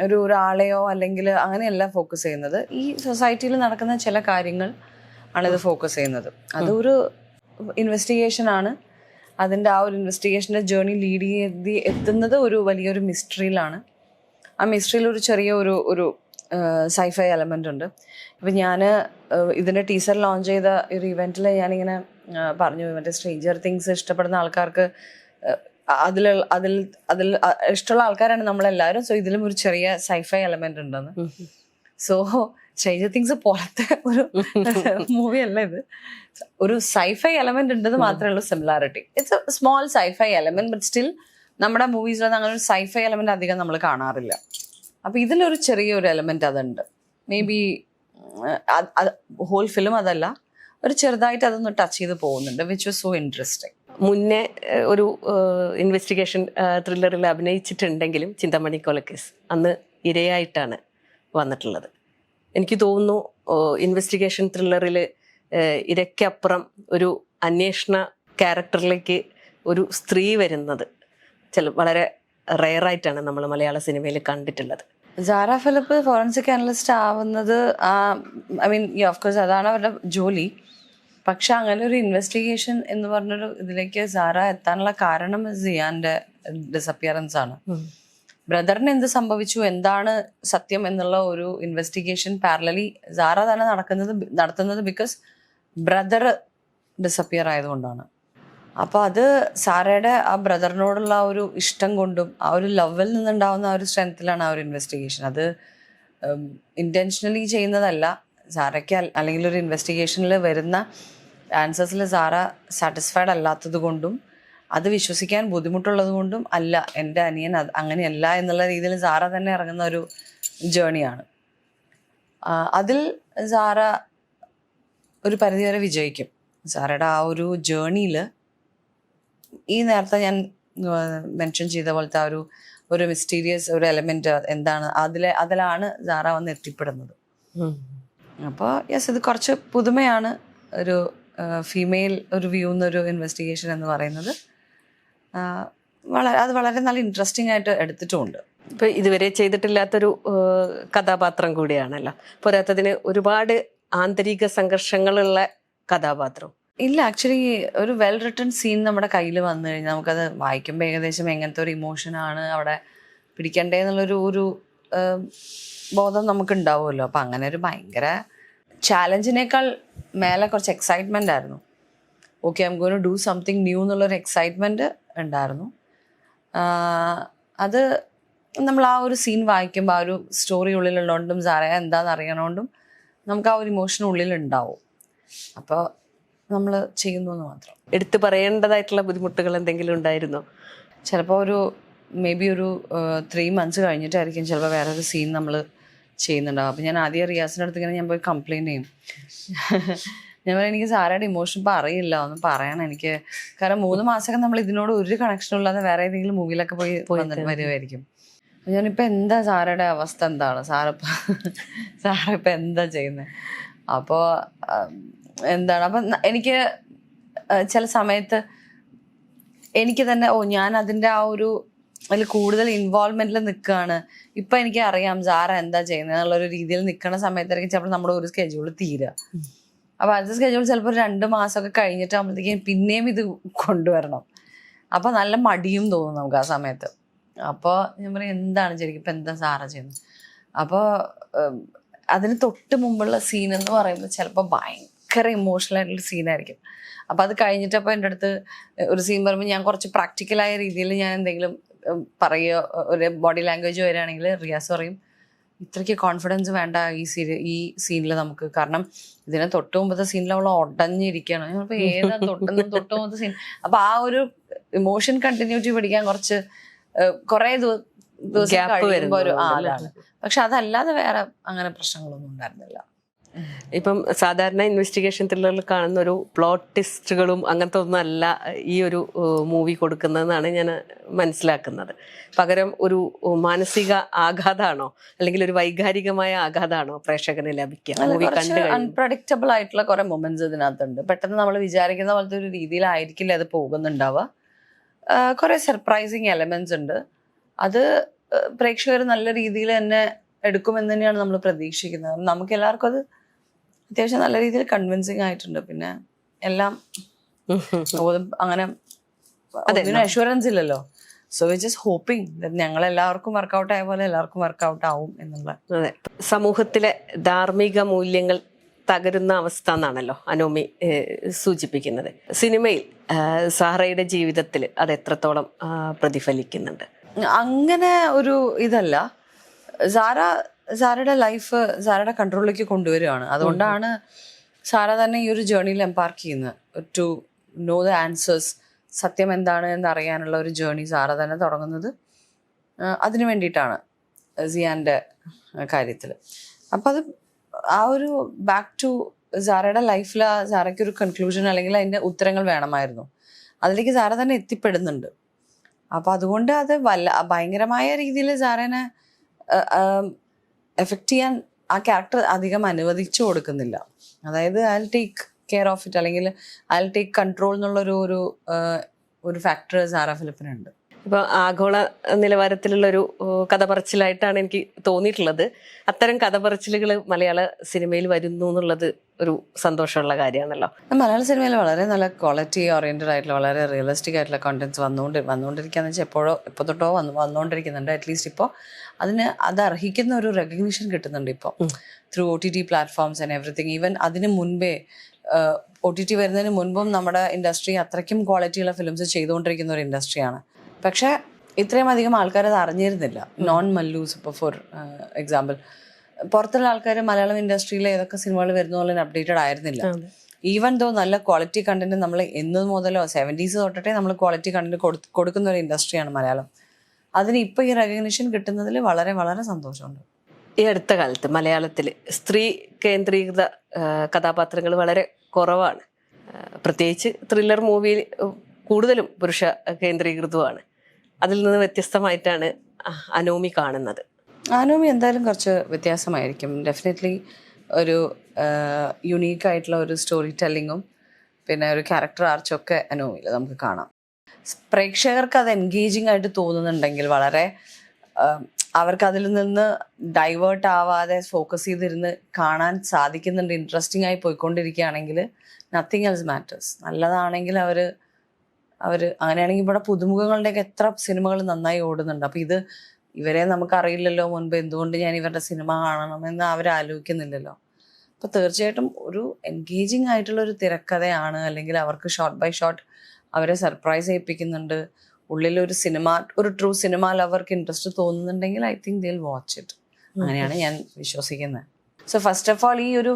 ഒരു ഒരാളെയോ അല്ലെങ്കിൽ അങ്ങനെയല്ല ഫോക്കസ് ചെയ്യുന്നത്. ഈ സൊസൈറ്റിയിൽ നടക്കുന്ന ചില കാര്യങ്ങൾ ആണ് ഇത് ഫോക്കസ് ചെയ്യുന്നത് അതൊരു ഇൻവെസ്റ്റിഗേഷൻ ആണ്. അതിന്റെ ആ ഒരു ഇൻവെസ്റ്റിഗേഷന്റെ ജേർണി ലീഡ് ചെയ്ത് എത്തുന്നത് ഒരു വലിയൊരു മിസ്റ്ററിയിലാണ് ആ മിസ്റ്ററിയിൽ ഒരു ചെറിയ ഒരു ഒരു സൈഫൈ എലമെന്റ് ഉണ്ട്. ഇപ്പം ഞാൻ ഇതിന്റെ ടീസർ ലോഞ്ച് ചെയ്ത ഒരു ഇവന്റിൽ ഞാനിങ്ങനെ പറഞ്ഞു. മറ്റേ സ്ട്രേഞ്ചർ തിങ്സ് ഇഷ്ടപ്പെടുന്ന ആൾക്കാർക്ക് അതിൽ അതിൽ അതിൽ ഇഷ്ടമുള്ള ആൾക്കാരാണ് നമ്മളെല്ലാവരും. സോ ഇതിലും ഒരു ചെറിയ സൈഫൈ എലമെന്റ് ഉണ്ടെന്ന്. സോ സ്ട്രേഞ്ചർ തിങ്സ് പോലത്തെ ഒരു മൂവി അല്ല ഇത്. ഒരു സൈഫൈ എലമെന്റ് ഉണ്ടെന്ന് മാത്രമേ ഉള്ളൂ similarity it's a small sci-fi element but still നമ്മുടെ മൂവീസിലൊന്നും അങ്ങനെ ഒരു സൈഫൈ എലമെന്റ് അധികം നമ്മൾ കാണാറില്ല. അപ്പൊ ഇതിലൊരു ചെറിയൊരു എലമെന്റ് അതുണ്ട്. മേ ബി ഹോൾ ഫിലിം അതല്ല. ഒരു ചെറുതായിട്ട് അതൊന്ന് ടച്ച് ചെയ്ത് പോകുന്നുണ്ട് വിച്ച് വാസ് സോ ഇൻട്രസ്റ്റിംഗ് മുന്നേ ഒരു ഇൻവെസ്റ്റിഗേഷൻ ത്രില്ലറിൽ അഭിനയിച്ചിട്ടുണ്ടെങ്കിലും ചിന്താമണി കൊലക്കേസ് അന്ന് ഇരയായിട്ടാണ് വന്നിട്ടുള്ളത്. എനിക്ക് തോന്നുന്നു ഇൻവെസ്റ്റിഗേഷൻ ത്രില്ലറിൽ ഇരയ്ക്കപ്പുറം ഒരു അന്വേഷണ ക്യാരക്ടറിലേക്ക് ഒരു സ്ത്രീ വരുന്നത്. ചില വളരെ റെയറായിട്ടാണ് നമ്മൾ മലയാള സിനിമയിൽ കണ്ടിട്ടുള്ളത്. ജാറ ഫിലിപ്പ് ഫോറൻസിക് അനലിസ്റ്റ് ആവുന്നത് ഐ മീൻ ഓഫ് കോഴ്സ് അതാണ് അവരുടെ ജോലി. പക്ഷെ അങ്ങനെ ഒരു ഇൻവെസ്റ്റിഗേഷൻ എന്ന് പറഞ്ഞൊരു ഇതിലേക്ക് സാറ എത്താനുള്ള കാരണം സിയാന്റെ ഡിസപ്പിയറൻസ് ആണ്. ബ്രദറിന് എന്ത് സംഭവിച്ചു? എന്താണ് സത്യം എന്നുള്ള ഒരു ഇൻവെസ്റ്റിഗേഷൻ പാരലലി സാറ തന്നെ നടക്കുന്നത് നടത്തുന്നത് ബിക്കോസ് ബ്രദർ ഡിസപ്പിയർ ആയതുകൊണ്ടാണ്. അപ്പോൾ അത് സാറയുടെ ആ ബ്രദറിനോടുള്ള ആ ഒരു ഇഷ്ടം കൊണ്ടും ആ ഒരു ലവിൽ നിന്നുണ്ടാവുന്ന ആ ഒരു സ്ട്രെങ്ത്തിലാണ് ആ ഒരു ഇൻവെസ്റ്റിഗേഷൻ അത് ഇന്റൻഷനലി ചെയ്യുന്നതല്ല. സാറയ്ക്ക് അല്ലെങ്കിൽ ഒരു ഇൻവെസ്റ്റിഗേഷനിൽ വരുന്ന ആൻസേഴ്സിൽ സാറ സാറ്റിസ്ഫൈഡ് അല്ലാത്തത് കൊണ്ടും അത് വിശ്വസിക്കാൻ ബുദ്ധിമുട്ടുള്ളത് കൊണ്ടും അല്ല എന്റെ അനിയൻ അത് അങ്ങനെയല്ല എന്നുള്ള രീതിയിൽ സാറ തന്നെ ഇറങ്ങുന്ന ഒരു ജേണിയാണ്. അതിൽ സാറ ഒരു പരിധിവരെ വിജയിക്കും. സാറയുടെ ആ ഒരു ജേണിയിൽ ഈ നേരത്തെ ഞാൻ മെൻഷൻ ചെയ്ത പോലത്തെ ആ ഒരു ഒരു മിസ്റ്റീരിയസ് ഒരു എലമെന്റ് എന്താണ് അതിലെ അതിലാണ് സാറ വന്ന് എത്തിപ്പെടുന്നത്. അപ്പോൾ യെസ് ഇത് കുറച്ച് പുതുമയാണ് ഒരു ഫീമെയിൽ ഒരു വ്യൂ എന്നൊരു ഇൻവെസ്റ്റിഗേഷൻ എന്ന് പറയുന്നത്. വളരെ അത് വളരെ നല്ല ഇൻട്രസ്റ്റിംഗ് ആയിട്ട് എടുത്തിട്ടുമുണ്ട്. ഇപ്പൊ ഇതുവരെ ചെയ്തിട്ടില്ലാത്തൊരു കഥാപാത്രം കൂടിയാണല്ലോ. പോരാത്തതിന് ഒരുപാട് ആന്തരിക സംഘർഷങ്ങളുള്ള കഥാപാത്രം. ഇല്ല ആക്ച്വലി ഒരു വെൽ റിട്ടൺ സീൻ നമ്മുടെ കയ്യിൽ വന്നു കഴിഞ്ഞാൽ നമുക്കത് വായിക്കുമ്പോൾ ഏകദേശം എങ്ങനത്തെ ഒരു ഇമോഷനാണ് അവിടെ പിടിക്കണ്ടേ എന്നുള്ളൊരു ഒരു ബോധം നമുക്ക് ഉണ്ടാവുമല്ലോ അപ്പം അങ്ങനെ ഒരു ഭയങ്കര ചാലഞ്ചിനേക്കാൾ മേലെ കുറച്ച് എക്സൈറ്റ്മെന്റ് ആയിരുന്നു. Okay I'm going do something new എന്നുള്ളൊരു എക്സൈറ്റ്മെന്റ് ഉണ്ടായിരുന്നു. അത് നമ്മൾ ആ ഒരു സീൻ വായിക്കുമ്പോൾ ആ ഒരു സ്റ്റോറി ഉള്ളിലുള്ളതുകൊണ്ടും സാറേ എന്താണെന്ന് അറിയണോണ്ടും നമുക്ക് ആ ഒരു ഇമോഷൻ ഉള്ളിലുണ്ടാവും. അപ്പോൾ നമ്മൾ ചെയ്യുന്നു എന്ന് മാത്രം. എടുത്തു പറയേണ്ടതായിട്ടുള്ള ബുദ്ധിമുട്ടുകൾ എന്തെങ്കിലും ഉണ്ടായിരുന്നോ? ചിലപ്പോൾ ഒരു മേ ബി ഒരു ത്രീ മന്ത്സ് കഴിഞ്ഞിട്ടായിരിക്കും ചിലപ്പോൾ വേറൊരു സീൻ നമ്മൾ ചെയ്യുന്നുണ്ടാവും അപ്പം ഞാൻ ആദ്യം റിയാസിന്റെ അടുത്ത് ഇങ്ങനെ ഞാൻ പോയി കംപ്ലയിന്റ് ചെയ്യും. ഞാൻ പറയാം എനിക്ക് സാറയുടെ ഇമോഷൻ ഇപ്പം അറിയില്ല ഒന്ന് പറയണം എനിക്ക്. കാരണം മൂന്ന് മാസമൊക്കെ നമ്മൾ ഇതിനോട് ഒരു കണക്ഷനും ഇല്ലാതെ വേറെ ഏതെങ്കിലും മൂവിയിലൊക്കെ പോയി വന്നിട്ട് വരുമായിരിക്കും ഞാനിപ്പോൾ എന്താ സാറയുടെ അവസ്ഥ എന്താണ്? സാറിപ്പോൾ സാറിപ്പോൾ എന്താ ചെയ്യുന്നത് അപ്പോൾ എന്താണ്? അപ്പം എനിക്ക് ചില സമയത്ത് എനിക്ക് തന്നെ ഓ ഞാൻ അതിന്റെ ആ ഒരു അതിൽ കൂടുതൽ ഇൻവോൾവ്മെന്റിൽ നിൽക്കുകയാണ് ഇപ്പൊ എനിക്ക് അറിയാം സാറ എന്താ ചെയ്യുന്നത് എന്നുള്ള ഒരു രീതിയിൽ നിൽക്കുന്ന സമയത്തായിരിക്കും ചിലപ്പോൾ നമ്മുടെ ഒരു സ്കെഡ്യൂൾ തീരുക അപ്പൊ അടുത്ത സ്കെഡ്യൂൾ ചിലപ്പോൾ രണ്ട് മാസമൊക്കെ കഴിഞ്ഞിട്ടാകുമ്പോഴത്തേക്കും പിന്നെയും ഇത് കൊണ്ടുവരണം. അപ്പൊ നല്ല മടിയും തോന്നും നമുക്ക് ആ സമയത്ത്. അപ്പോൾ ഞാൻ പറയും എന്താണ് ശരിക്കും ഇപ്പൊ എന്താ സാറ ചെയ്യുന്നത്? അപ്പോൾ അതിന് തൊട്ട് മുമ്പുള്ള സീൻ എന്ന് പറയുമ്പോൾ ചിലപ്പോൾ ഭയങ്കര ഇമോഷണൽ ആയിട്ടുള്ള സീനായിരിക്കും അപ്പോൾ അത് കഴിഞ്ഞിട്ടപ്പോൾ എന്റെ അടുത്ത് ഒരു സീൻ പറയുമ്പോൾ ഞാൻ കുറച്ച് പ്രാക്ടിക്കലായ രീതിയിൽ ഞാൻ എന്തെങ്കിലും പറയുക ഒരു ബോഡി ലാംഗ്വേജ് വരികയാണെങ്കിൽ റിയാസ് പറയും ഇത്രയ്ക്ക് കോൺഫിഡൻസ് വേണ്ട ഈ സീരി ഈ സീനിൽ നമുക്ക്. കാരണം ഇതിനെ തൊട്ട് മുമ്പത്തെ സീനിൽ അവൾ ഉടഞ്ഞിരിക്കണം ഇപ്പൊ ഏതാ തൊട്ടുന്ന തൊട്ട് മുമ്പത്തെ സീൻ അപ്പൊ ആ ഒരു ഇമോഷൻ കണ്ടിന്യൂറ്റി പഠിക്കാൻ കുറച്ച് കുറെ ദിവസം കഴിയുമ്പോൾ ഒരു ആ, അതാണ്. പക്ഷെ അതല്ലാതെ വേറെ അങ്ങനെ പ്രശ്നങ്ങളൊന്നും ഉണ്ടായിരുന്നില്ല. ഇപ്പം സാധാരണ ഇൻവെസ്റ്റിഗേഷൻ ത്രില്ലറിൽ കാണുന്ന ഒരു പ്ലോട്ട് ടിസ്റ്റുകളും അങ്ങനത്തെ ഒന്നും അല്ല ഈ ഒരു മൂവി കൊടുക്കുന്നതെന്നാണ് ഞാൻ മനസ്സിലാക്കുന്നത്. പകരം ഒരു മാനസിക ആഘാതമാണോ അല്ലെങ്കിൽ ഒരു വൈകാരികമായ ആഘാതമാണോ പ്രേക്ഷകന് ലഭിക്കുക? മൂവി കണ്ടു അൺപ്രഡിക്റ്റബിൾ ആയിട്ടുള്ള കുറെ മൊമെന്റ്സ് ഇതിനകത്തുണ്ട്. പെട്ടെന്ന് നമ്മൾ വിചാരിക്കുന്ന പോലത്തെ ഒരു രീതിയിലായിരിക്കില്ല അത് പോകുന്നുണ്ടാവുക. കുറെ സർപ്രൈസിങ് എലമെന്റ്സ് ഉണ്ട്. അത് പ്രേക്ഷകർ നല്ല രീതിയിൽ തന്നെ എടുക്കുമെന്ന് തന്നെയാണ് നമ്മൾ പ്രതീക്ഷിക്കുന്നത്. നമുക്ക് എല്ലാവർക്കും അത് അത്യാവശ്യം നല്ല രീതിയിൽ കൺവിൻസിങ് ആയിട്ടുണ്ട്. പിന്നെ എല്ലാം അങ്ങനെ അതിന് അഷുറൻസ് ഇല്ലല്ലോ. സോ വി ജസ്റ്റ് ഹോപ്പിംഗ് ഞങ്ങൾ എല്ലാവർക്കും വർക്കൗട്ട് ആയ പോലെ എല്ലാവർക്കും വർക്കൗട്ട് ആവും എന്നുള്ള. അതെ. സമൂഹത്തിലെ ധാർമ്മിക മൂല്യങ്ങൾ തകരുന്ന അവസ്ഥ എന്നാണല്ലോ അനോമി സൂചിപ്പിക്കുന്നത്. സിനിമയിൽ സാറയുടെ ജീവിതത്തിൽ അത് എത്രത്തോളം പ്രതിഫലിക്കുന്നുണ്ട്? അങ്ങനെ ഒരു ഇതല്ല. സാറ സാറയുടെ ലൈഫ് സാറയുടെ കൺട്രോളിലേക്ക് കൊണ്ടുവരികയാണ് അതുകൊണ്ടാണ് സാറ തന്നെ ഈ ഒരു ജേണിയിൽ എംപാർക്ക് ചെയ്യുന്നത് ടു നോ ദ ആൻസേഴ്സ് സത്യം എന്താണ് എന്ന് അറിയാനുള്ള ഒരു ജേണി സാറ തന്നെ തുടങ്ങുന്നത്. അതിനു വേണ്ടിയിട്ടാണ് സിയാന്റെ കാര്യത്തിൽ. അപ്പം അത് ആ ഒരു ബാക്ക് ടു സാറയുടെ ലൈഫിൽ ആ സാറയ്ക്ക് ഒരു കൺക്ലൂഷൻ അല്ലെങ്കിൽ അതിന്റെ ഉത്തരങ്ങൾ വേണമായിരുന്നു. അതിലേക്ക് സാറ തന്നെ എത്തിപ്പെടുന്നുണ്ട്. അപ്പം അതുകൊണ്ട് അത് വല്ല ഭയങ്കരമായ രീതിയിൽ സാറിനെ എഫക്റ്റ് ചെയ്യാൻ ആ ക്യാരക്ടർ അധികം അനുവദിച്ചു കൊടുക്കുന്നില്ല. അതായത് I take care of it അല്ലെങ്കിൽ ഐ ടേക്ക് കൺട്രോൾ എന്നുള്ളൊരു ഒരു ഒരു ഫാക്ടർ സാറാ ഫിലിപ്പിനുണ്ട്. ഇപ്പൊ ആഗോള നിലവാരത്തിലുള്ള ഒരു ഏഹ്, കഥ പറച്ചിലായിട്ടാണ് എനിക്ക് തോന്നിയിട്ടുള്ളത്. അത്തരം കഥ പറച്ചിലുകൾ മലയാള സിനിമയിൽ വരുന്നു എന്നുള്ളത് ഒരു സന്തോഷമുള്ള കാര്യമാണല്ലോ. മലയാള സിനിമയിൽ വളരെ നല്ല ക്വാളിറ്റി ഓറിയന്റഡ് ആയിട്ടുള്ള വളരെ റിയലിസ്റ്റിക് ആയിട്ടുള്ള കണ്ടന്റ്സ് വന്നുകൊണ്ട് വന്നുകൊണ്ടിരിക്കുകയെന്ന് വെച്ചാൽ എപ്പോഴോ എപ്പോൾ തൊട്ടോ വന്നു വന്നുകൊണ്ടിരിക്കുന്നുണ്ട്. അറ്റ്ലീസ്റ്റ് ഇപ്പോൾ അതിന് അത് അർഹിക്കുന്ന ഒരു റെക്കഗ്നീഷൻ കിട്ടുന്നുണ്ട് ഇപ്പോൾ through O T T platforms and everything even അതിന് മുൻപേ ഒ ടി ടി വരുന്നതിന് മുൻപും നമ്മുടെ ഇൻഡസ്ട്രി അത്രയ്ക്കും ക്വാളിറ്റിയുള്ള ഫിലിംസ് ചെയ്തുകൊണ്ടിരിക്കുന്ന ഒരു ഇൻഡസ്ട്രിയാണ് പക്ഷേ ഇത്രയും അധികം ആൾക്കാർ അത് അറിഞ്ഞിരുന്നില്ല. നോൺ മല്ലൂസ് ഇപ്പോൾ ഫോർ എക്സാമ്പിൾ. പുറത്തുള്ള ആൾക്കാർ മലയാളം ഇൻഡസ്ട്രിയിലെ ഏതൊക്കെ സിനിമകൾ വരുന്ന പോലെ അപ്ഡേറ്റഡ് ആയിരുന്നില്ല. ഈവൻ ദോ നല്ല ക്വാളിറ്റി കണ്ടന്റ് നമ്മൾ എന്ന് മുതലോ സെവന്റീസ് തൊട്ടിട്ടേ നമ്മൾ ക്വാളിറ്റി കണ്ടന്റ് കൊടുക്കുന്ന ഒരു ഇൻഡസ്ട്രിയാണ് മലയാളം. അതിന് ഇപ്പൊ ഈ റെക്കഗ്നിഷൻ കിട്ടുന്നതിൽ വളരെ വളരെ സന്തോഷമുണ്ട്. ഈ അടുത്ത കാലത്ത് മലയാളത്തിൽ സ്ത്രീ കേന്ദ്രീകൃത കഥാപാത്രങ്ങൾ വളരെ കുറവാണ്. പ്രത്യേകിച്ച് ത്രില്ലർ മൂവിയിൽ കൂടുതലും പുരുഷ കേന്ദ്രീകൃതമാണ് അതിൽ നിന്ന് വ്യത്യസ്തമായിട്ടാണ് അനോമി കാണുന്നത്. അനോമി എന്തായാലും കുറച്ച് വ്യത്യാസമായിരിക്കും. ഡെഫിനറ്റ്ലി ഒരു യുണീക്ക് ആയിട്ടുള്ള ഒരു സ്റ്റോറി ടെല്ലിങ്ങും പിന്നെ ഒരു ക്യാരക്ടർ ആർച്ചും ഒക്കെ അനോമിയിൽ നമുക്ക് കാണാം. പ്രേക്ഷകർക്ക് അത് എൻഗേജിങ് ആയിട്ട് തോന്നുന്നുണ്ടെങ്കിൽ വളരെ അവർക്ക് അതിൽ നിന്ന് ഡൈവേർട്ട് ആവാതെ ഫോക്കസ് ചെയ്തിരുന്ന് കാണാൻ സാധിക്കുന്നുണ്ട്. ഇൻട്രസ്റ്റിംഗ് ആയി പോയിക്കൊണ്ടിരിക്കുകയാണെങ്കിൽ നത്തിങ് എൽസ് മാറ്റേഴ്സ് നല്ലതാണെങ്കിൽ അവർ അവർ അങ്ങനെയാണെങ്കിൽ ഇവിടെ പുതുമുഖങ്ങളുടെയൊക്കെ എത്ര സിനിമകൾ നന്നായി ഓടുന്നുണ്ട്. അപ്പം ഇത് ഇവരെ നമുക്കറിയില്ലല്ലോ മുൻപ് എന്തുകൊണ്ട് ഞാൻ ഇവരുടെ സിനിമ കാണണമെന്ന് അവർ ആലോചിക്കുന്നില്ലല്ലോ. അപ്പോൾ തീർച്ചയായിട്ടും ഒരു എൻഗേജിങ് ആയിട്ടുള്ള ഒരു തിരക്കഥയാണ് അല്ലെങ്കിൽ അവർക്ക് ഷോർട്ട് ബൈ ഷോർട്ട് അവരെ സർപ്രൈസ് ചെയ്യിപ്പിക്കുന്നുണ്ട് ഉള്ളിൽ ഒരു സിനിമ ഒരു ട്രൂ സിനിമ ലവർക്ക് ഇൻട്രസ്റ്റ് തോന്നുന്നുണ്ടെങ്കിൽ I think they'll watch it അങ്ങനെയാണ് ഞാൻ വിശ്വസിക്കുന്നത്. സോ ഫസ്റ്റ് ഓഫ് ഓൾ ഈ ഒരു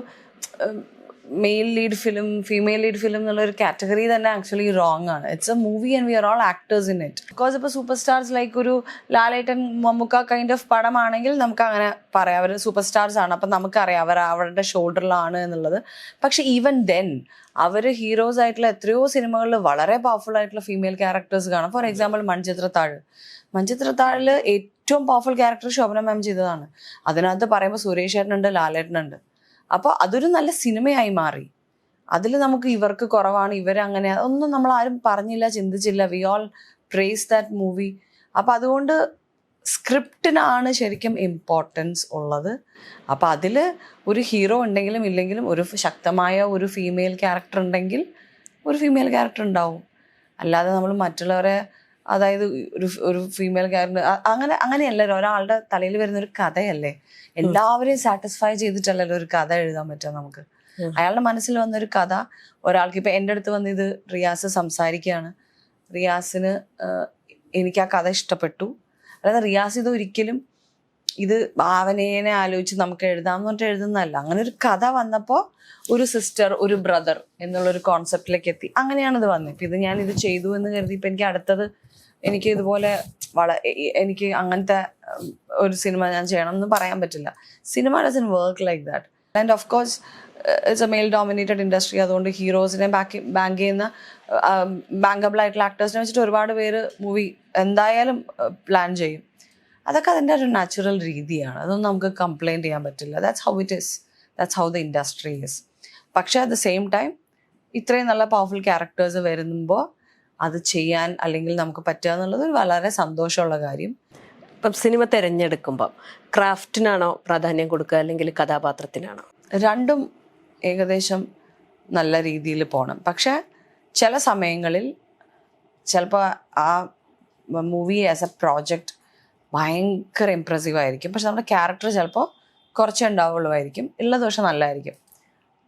male lead film female lead film എന്നുള്ള ഒരു കാറ്റഗറി തന്നെ ആക്ച്വലി റോങ് ആണ്. It's a movie and we are all actors in it because ഇപ്പോൾ സൂപ്പർ സ്റ്റാർസ് ലൈക്ക് ഒരു ലാലേട്ടൻ മമ്മുക്ക കൈൻഡ് ഓഫ് പടമാണെങ്കിൽ നമുക്ക് അങ്ങനെ പറയാം. അവർ സൂപ്പർ സ്റ്റാർസ് ആണ്. അപ്പം നമുക്കറിയാം അവർ അവരുടെ ഷോൾഡറിലാണ് എന്നുള്ളത്. പക്ഷെ ഈവൻ ദെൻ അവർ ഹീറോസ് ആയിട്ടുള്ള എത്രയോ സിനിമകളിൽ വളരെ പവർഫുൾ ആയിട്ടുള്ള ഫീമെയിൽ ക്യാരക്ടേഴ്സ് കാണാം. For example Manichitrathazhu. മൺചിത്രത്താഴിൽ ഏറ്റവും പവർഫുൾ ക്യാരക്ടർ ശോഭന മാം ചെയ്തതാണ്. അതിനകത്ത് പറയുമ്പോൾ സുരേഷ് ഏട്ടനുണ്ട് ലാലേട്ടനുണ്ട്. അപ്പോൾ അതൊരു നല്ല സിനിമയായി മാറി. അതിൽ നമുക്ക് ഇവർക്ക് കുറവാണ് ഇവരങ്ങനെ ഒന്നും നമ്മൾ ആരും പറഞ്ഞില്ല ചിന്തിച്ചില്ല. We all praise that movie അപ്പം അതുകൊണ്ട് സ്ക്രിപ്റ്റിനാണ് ശരിക്കും ഇമ്പോർട്ടൻസ് ഉള്ളത്. അപ്പം അതിൽ ഒരു ഹീറോ ഉണ്ടെങ്കിലും ഇല്ലെങ്കിലും ഒരു ശക്തമായ ഒരു ഫീമെയിൽ ക്യാരക്ടർ ഉണ്ടെങ്കിൽ ഒരു ഫീമെയിൽ ക്യാരക്ടർ ഉണ്ടാവും. അല്ലാതെ നമ്മൾ മറ്റുള്ളവരെ അതായത് ഒരു ഒരു ഫീമെയിൽ ക്യാരക്ടർ അങ്ങനെ അങ്ങനെയല്ലല്ലോ. ഒരാളുടെ തലയിൽ വരുന്ന ഒരു കഥയല്ലേ എല്ലാവരെയും സാറ്റിസ്ഫൈ ചെയ്തിട്ടല്ലല്ലോ ഒരു കഥ എഴുതാൻ പറ്റുക നമുക്ക്. അയാളുടെ മനസ്സിൽ വന്ന ഒരു കഥ ഒരാൾക്ക് ഇപ്പൊ എന്റെ അടുത്ത് വന്ന് ഇത് റിയാസ് സംസാരിക്കുകയാണ്. റിയാസിന് എനിക്ക് ആ കഥ ഇഷ്ടപ്പെട്ടു. അതായത് റിയാസ് ഇത് ഒരിക്കലും ഇത് ഭാവനേനെ ആലോചിച്ച് നമുക്ക് എഴുതാമെന്ന് പറഞ്ഞിട്ട് എഴുതുന്നതല്ല. അങ്ങനെ ഒരു കഥ വന്നപ്പോൾ ഒരു സിസ്റ്റർ ഒരു ബ്രദർ എന്നുള്ള ഒരു കോൺസെപ്റ്റിലേക്ക് എത്തി. അങ്ങനെയാണ് ഇത് വന്നത്. ഇപ്പം ഇത് ഞാൻ ഇത് ചെയ്തു എന്ന് കരുതി ഇപ്പം എനിക്ക് അടുത്തത് എനിക്ക് ഇതുപോലെ വള എനിക്ക് അങ്ങനത്തെ ഒരു സിനിമ ഞാൻ ചെയ്യണം എന്ന് പറയാൻ പറ്റില്ല. Cinema doesn't work like that and of course it's a male dominated industry അതുകൊണ്ട് ഹീറോസിനെ ബാക്ക് ബാങ്ക് ചെയ്യുന്ന ബാങ്കബിൾ ആയിട്ടുള്ള ആക്ടേഴ്സിനെ വെച്ചിട്ട് ഒരുപാട് പേര് മൂവി എന്തായാലും പ്ലാൻ ചെയ്യും. അതൊക്കെ അതിന്റെ ഒരു നാച്ചുറൽ രീതിയാണ്. അതൊന്നും നമുക്ക് കംപ്ലൈന്റ് ചെയ്യാൻ പറ്റില്ല. That's how it is that's how the industry is പക്ഷേ അറ്റ് ദ സെയിം ടൈം ഇത്രയും നല്ല പവർഫുൾ ക്യാരക്ടേഴ്സ് വരുമ്പോൾ അത് ചെയ്യാൻ അല്ലെങ്കിൽ നമുക്ക് പറ്റുക എന്നുള്ളത് ഒരു വളരെ സന്തോഷമുള്ള കാര്യം. ഇപ്പം സിനിമ തിരഞ്ഞെടുക്കുമ്പം ക്രാഫ്റ്റിനാണോ പ്രാധാന്യം കൊടുക്കുക അല്ലെങ്കിൽ കഥാപാത്രത്തിനാണോ? രണ്ടും ഏകദേശം നല്ല രീതിയിൽ പോകണം പക്ഷേ ചില സമയങ്ങളിൽ ചിലപ്പോൾ ആ മൂവി ആസ് എ പ്രോജക്റ്റ് ഭയങ്കര ഇമ്പ്രസീവ് ആയിരിക്കും. പക്ഷെ നമ്മുടെ ക്യാരക്ടർ ചിലപ്പോൾ കുറച്ചേ ഉണ്ടാവുള്ളൂ ആയിരിക്കും. ഉള്ള ദോഷം നല്ലതായിരിക്കും.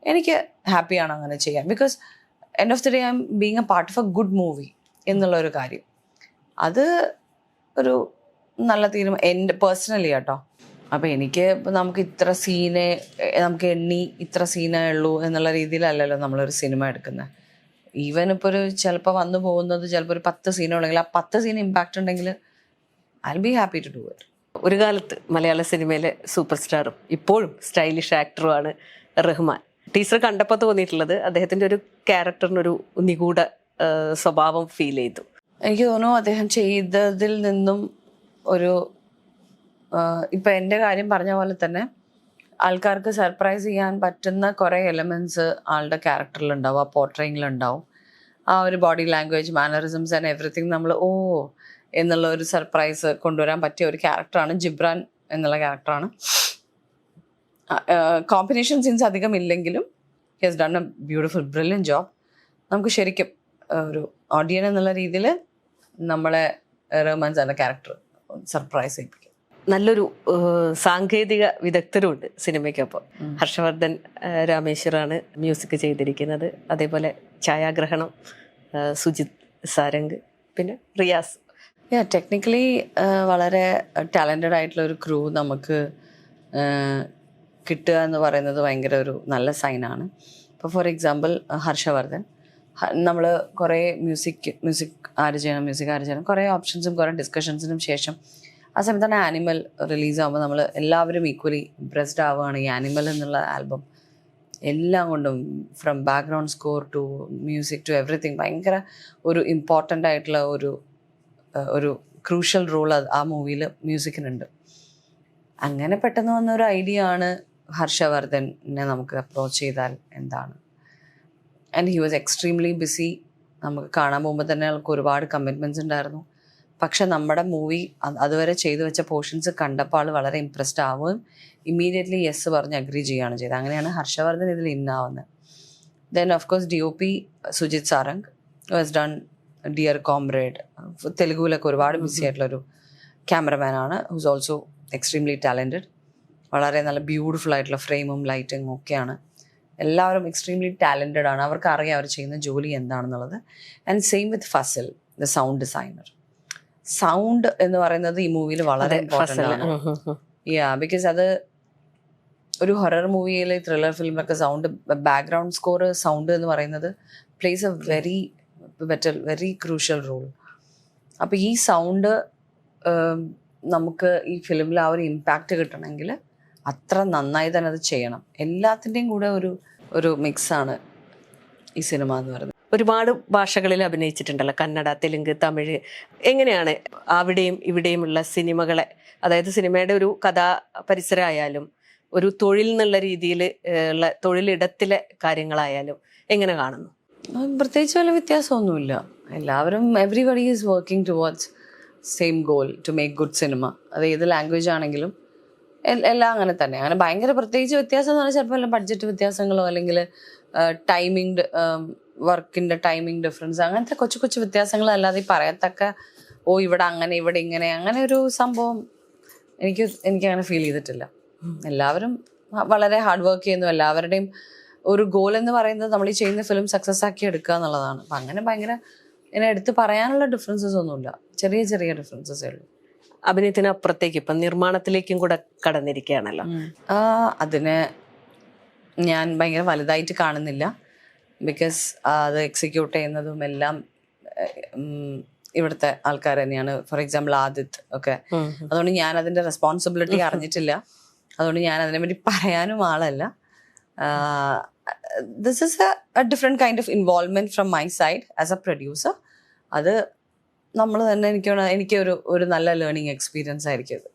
എനിക്ക് ഹാപ്പിയാണ് അങ്ങനെ ചെയ്യാൻ. Because end of the day I'm being a part of a good movie എന്നുള്ള ഒരു കാര്യം. അത് ഒരു നല്ല തീരുമാനം എന്റെ പേഴ്സണലി കേട്ടോ അപ്പം എനിക്ക് ഇപ്പം നമുക്ക് ഇത്ര സീനെ നമുക്ക് എണ്ണി ഇത്ര സീനേ ഉള്ളൂ എന്നുള്ള രീതിയിലല്ലല്ലോ നമ്മളൊരു സിനിമ എടുക്കുന്നത് ഈവൻ ഇപ്പോൾ ഒരു ചിലപ്പോൾ വന്നു പോകുന്നത് ചിലപ്പോൾ ഒരു പത്ത് സീനുണ്ടെങ്കിൽ ആ പത്ത് സീൻ ഇമ്പാക്റ്റ് ഉണ്ടെങ്കിൽ I be happy to do it ഒരു കാലത്ത് മലയാള സിനിമയിലെ സൂപ്പർ സ്റ്റാറും ഇപ്പോഴും സ്റ്റൈലിഷ് ആക്ടറുമാണ് റഹ്മാൻ. ടീച്ചർ കണ്ടപ്പോൾ തോന്നിയിട്ടുള്ളത് അദ്ദേഹത്തിന്റെ ഒരു ക്യാരക്ടറിനൊരു നിഗൂഢ സ്വഭാവം ഫീൽ ചെയ്തു. എനിക്ക് തോന്നുന്നു അദ്ദേഹം ചെയ്തതിൽ നിന്നും ഒരു ഇപ്പൊ എന്റെ കാര്യം പറഞ്ഞ പോലെ തന്നെ ആൾക്കാർക്ക് സർപ്രൈസ് ചെയ്യാൻ പറ്റുന്ന കുറേ എലമെന്റ്സ് ആളുടെ ക്യാരക്ടറിൽ ഉണ്ടാവും ആ പോർട്രയിങ്ങിലുണ്ടാവും ആ ഒരു body language mannerisms and everything നമ്മൾ ഓ എന്നുള്ള ഒരു സർപ്രൈസ് കൊണ്ടുവരാൻ പറ്റിയ ഒരു ക്യാരക്ടറാണ് ജിബ്രാൻ എന്നുള്ള ക്യാരക്ടറാണ് കോമ്പിനേഷൻ സീൻസ് അധികം ഇല്ലെങ്കിലും he has done a beautiful brilliant job നമുക്ക് ശരിക്കും ഒരു ഓഡിയൻ എന്നുള്ള രീതിയിൽ നമ്മളെ റഹ്മാൻ സാറിന്റെ ക്യാരക്ടർ സർപ്രൈസ് ചെയ്യിപ്പിക്കും നല്ലൊരു സാങ്കേതിക വിദഗ്ധരുണ്ട് സിനിമയ്ക്കൊപ്പം. ഹർഷവർദ്ധൻ രാമേശ്വറാണ് മ്യൂസിക് ചെയ്തിരിക്കുന്നത്. അതേപോലെ ഛായാഗ്രഹണം സുജിത് സാരംഗ് പിന്നെ റിയാസ്. യാ ടെക്നിക്കലി വളരെ ടാലന്റഡ് ആയിട്ടുള്ള ഒരു ക്രൂ നമുക്ക് കിട്ടുക എന്ന് പറയുന്നത് ഭയങ്കര ഒരു നല്ല സൈനാണ് ഇപ്പോൾ ഫോർ എക്സാമ്പിൾ ഹർഷവർദ്ധൻ. നമ്മൾ കുറേ മ്യൂസിക് മ്യൂസിക് ആര് ചെയ്യണം മ്യൂസിക് ആര് ചെയ്യണം കുറേ ഓപ്ഷൻസും കുറേ ഡിസ്കഷൻസിനും ശേഷം ആ സമയത്താണ് ആനിമൽ റിലീസാകുമ്പോൾ നമ്മൾ എല്ലാവരും ഈക്വലി ഇംപ്രസ്ഡ് ആവുകയാണ് ഈ ആനിമൽ എന്നുള്ള ആൽബം എല്ലാം കൊണ്ടും from background score to music to everything ഭയങ്കര ഒരു ഇമ്പോർട്ടന്റ് ആയിട്ടുള്ള ഒരു ഒരു ക്രൂഷ്യൽ റോൾ ആ മൂവിയിൽ മ്യൂസിക്കിനുണ്ട് അങ്ങനെ പെട്ടെന്ന് വന്ന ഒരു ഐഡിയ ആണ് ഹർഷവർദ്ധനെ നമുക്ക് അപ്രോച്ച് ചെയ്താൽ എന്താണ്? And he was extremely busy നമുക്ക് കാണാൻ പോകുമ്പോൾ തന്നെ അയാൾക്ക് ഒരുപാട് കമ്മിറ്റ്മെന്റ്സ് ഉണ്ടായിരുന്നു. പക്ഷെ നമ്മുടെ മൂവി അതുവരെ ചെയ്തു വെച്ച പോർഷൻസ് കണ്ടപ്പോൾ ആൾ വളരെ ഇമ്പ്രസ്ഡ് ആവുകയും ഇമ്മീഡിയറ്റ്ലി യെസ് പറഞ്ഞ് അഗ്രി ചെയ്യുകയാണ് ചെയ്തത്. അങ്ങനെയാണ് ഹർഷവർദ്ധൻ ഇതിൽ ഇന്നാവുന്നത് then of course D O P Sujith Sarang was done Dear Comrade തെലുഗുവിലൊക്കെ ഒരുപാട് ബിസി ആയിട്ടുള്ളൊരു ക്യാമറമാനാണ് ഹൂസ് ഓൾസോ എക്സ്ട്രീംലി ടാലന്റഡ് വളരെ നല്ല ബ്യൂട്ടിഫുൾ ആയിട്ടുള്ള ഫ്രെയിമും ലൈറ്റിങ്ങും ഒക്കെയാണ്. എല്ലാവരും എക്സ്ട്രീംലി ടാലന്റഡ് ആണ്. അവർക്ക് അറിയാം അവർ ചെയ്യുന്ന ജോലി എന്താണെന്നുള്ളത്. And same with Fazal the sound designer sound എന്ന് പറയുന്നത് ഈ മൂവിയിൽ വളരെ ഇമ്പോർട്ടന്റ് ആണ്. യാ ബിക്കോസ് അത് ഒരു ഹൊറർ മൂവിയിൽ ത്രില്ലർ ഫിലിമൊക്കെ സൗണ്ട് ബാക്ക്ഗ്രൗണ്ട് സ്കോർ സൗണ്ട് എന്ന് പറയുന്നത് plays a very better very crucial role അപ്പോൾ ഈ സൗണ്ട് നമുക്ക് ഈ ഫിലിമിൽ ആ ഒരു ഇമ്പാക്റ്റ് കിട്ടണമെങ്കിൽ അത്ര നന്നായി തന്നെ അത് ചെയ്യണം. എല്ലാത്തിന്റെയും കൂടെ ഒരു ഒരു മിക്സാണ് ഈ സിനിമ എന്ന് പറയുന്നത്. ഒരുപാട് ഭാഷകളിൽ അഭിനയിച്ചിട്ടുണ്ടല്ലോ. കന്നഡ തെലുങ്ക് തമിഴ്. എങ്ങനെയാണ് അവിടെയും ഇവിടെയുമുള്ള സിനിമകളെ അതായത് സിനിമയുടെ ഒരു കഥാ പരിസരമായാലും ഒരു തൊഴിൽ എന്നുള്ള രീതിയിൽ ഉള്ള തൊഴിലിടത്തിലെ കാര്യങ്ങളായാലും എങ്ങനെ കാണുന്നു? പ്രത്യേകിച്ച് വല്ല വ്യത്യാസമൊന്നുമില്ല. എല്ലാവരും everybody is working towards same goal to make good cinema അത് ഏത് ലാംഗ്വേജ് ആണെങ്കിലും എല്ലാം അങ്ങനെ തന്നെ. അങ്ങനെ ഭയങ്കര പ്രത്യേകിച്ച് വ്യത്യാസം എന്ന് പറഞ്ഞാൽ ചിലപ്പോൾ ബഡ്ജറ്റ് വ്യത്യാസങ്ങളോ അല്ലെങ്കിൽ ടൈമിംഗ് വർക്കിന്റെ ടൈമിംഗ് ഡിഫറൻസ് അങ്ങനത്തെ കൊച്ചു കൊച്ചു വ്യത്യാസങ്ങളല്ലാതെ ഈ പറയത്തക്ക ഓ ഇവിടെ അങ്ങനെ ഇവിടെ ഇങ്ങനെ അങ്ങനെ ഒരു സംഭവം എനിക്ക് എനിക്ക് അങ്ങനെ ഫീൽ ചെയ്തിട്ടില്ല. എല്ലാവരും വളരെ ഹാർഡ് വർക്ക് ചെയ്യുന്നു. എല്ലാവരുടെയും ഒരു ഗോൾ എന്ന് പറയുന്നത് നമ്മൾ ഈ ചെയ്യുന്ന ഫിലിം സക്സസ് ആക്കി എടുക്കുക എന്നുള്ളതാണ്. അപ്പം അങ്ങനെ ഭയങ്കര എന്നെ എടുത്ത് പറയാനുള്ള ഡിഫറൻസസ് ഒന്നുമില്ല. ചെറിയ ചെറിയ ഡിഫറൻസസ് ഉള്ളൂ. അഭിനയത്തിന് അപ്പുറത്തേക്ക് ഇപ്പം നിർമ്മാണത്തിലേക്കും കൂടെ കടന്നിരിക്കുകയാണല്ലോ. അതിന് ഞാൻ ഭയങ്കര വലുതായിട്ട് കാണുന്നില്ല. ബിക്കോസ് അത് എക്സിക്യൂട്ട് ചെയ്യുന്നതും എല്ലാം ഇവിടുത്തെ ആൾക്കാർ തന്നെയാണ്. ഫോർ എക്സാമ്പിൾ ആദിത് ഒക്കെ. അതുകൊണ്ട് ഞാൻ അതിന്റെ റെസ്പോൺസിബിലിറ്റി അറിഞ്ഞിട്ടില്ല. അതുകൊണ്ട് ഞാൻ അതിനെ പറ്റി പറയാനും ആളല്ല. This is a different kind of involvement from my side as a producer അത് നമ്മൾ തന്നെ എനിക്ക് എനിക്കൊരു ഒരു നല്ല ലേണിംഗ് എക്സ്പീരിയൻസ് ആയിരിക്കും അത്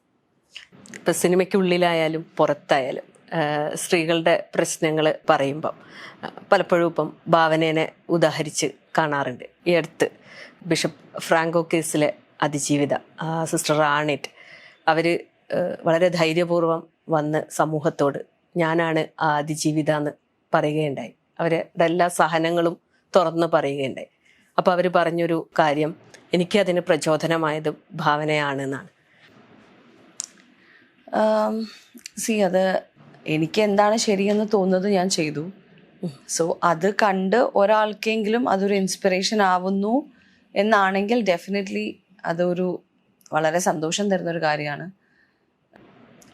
ഇപ്പം സിനിമയ്ക്കുള്ളിലായാലും പുറത്തായാലും സ്ത്രീകളുടെ പ്രശ്നങ്ങൾ പറയുമ്പം പലപ്പോഴും ഇപ്പം ഭാവനേനെ ഉദാഹരിച്ച് കാണാറുണ്ട്. ഈ അടുത്ത് ബിഷപ്പ് ഫ്രാങ്കോ കേസിലെ അതിജീവിത സിസ്റ്റർ റാണിറ്റ് അവർ വളരെ ധൈര്യപൂർവം വന്ന് സമൂഹത്തോട് ഞാനാണ് ആ അതിജീവിത എന്ന് പറയുകയുണ്ടായി. അവരുടെ എല്ലാ സഹനങ്ങളും തുറന്ന് പറയുകയുണ്ടായി. അപ്പോൾ അവർ പറഞ്ഞൊരു കാര്യം എനിക്കതിന് പ്രചോദനമായത് ഭാവനയാണെന്നാണ്. സി അത് എനിക്ക് എന്താണ് ശരിയെന്ന് തോന്നുന്നത് ഞാൻ ചെയ്തു. സോ അത് കണ്ട് ഒരാൾക്കെങ്കിലും അതൊരു ഇൻസ്പിറേഷൻ ആവുന്നു എന്നാണെങ്കിൽ ഡെഫിനറ്റ്ലി അതൊരു വളരെ സന്തോഷം തരുന്ന ഒരു കാര്യമാണ്.